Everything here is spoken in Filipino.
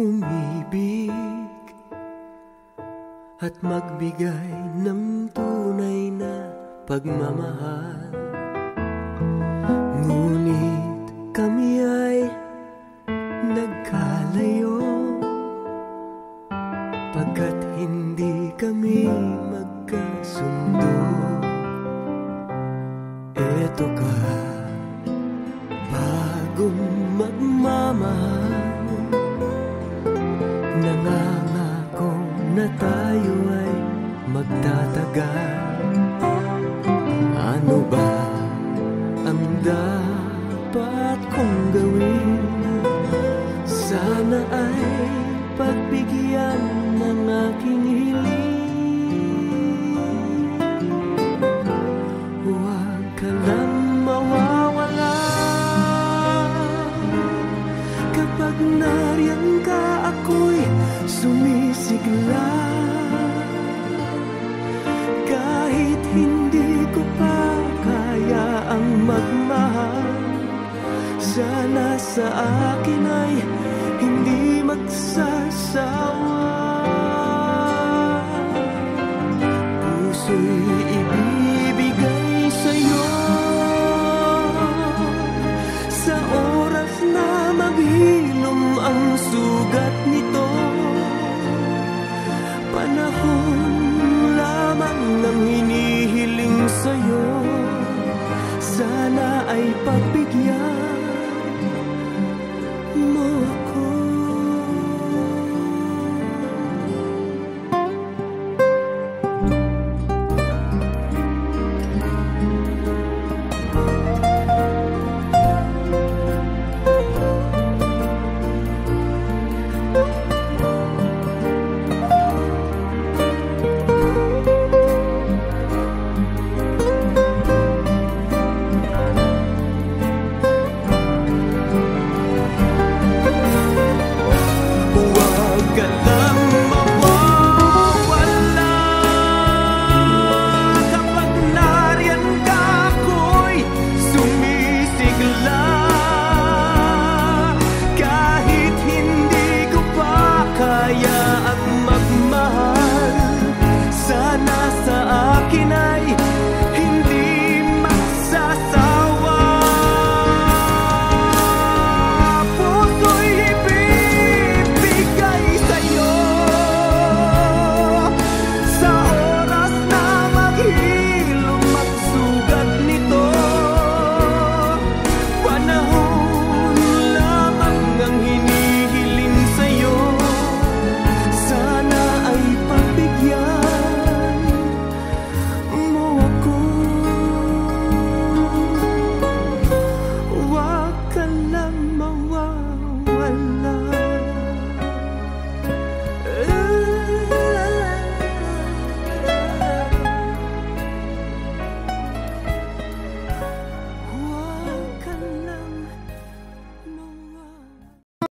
umibig at magbigay ng tunay na pagmamahal. Ngunit kami ay nagkalayo pagkat hindi kami magkasundo. Eto ka, bagong magmamahal Nangangako na tayo ay magtatagal Ano ba ang dapat kong gawin? Sana ay pagbigyan ng aking hiling nariyan ka ako'y sumisigla. Kahit hindi ko pa kaya ang magmahal Sana sa akin ay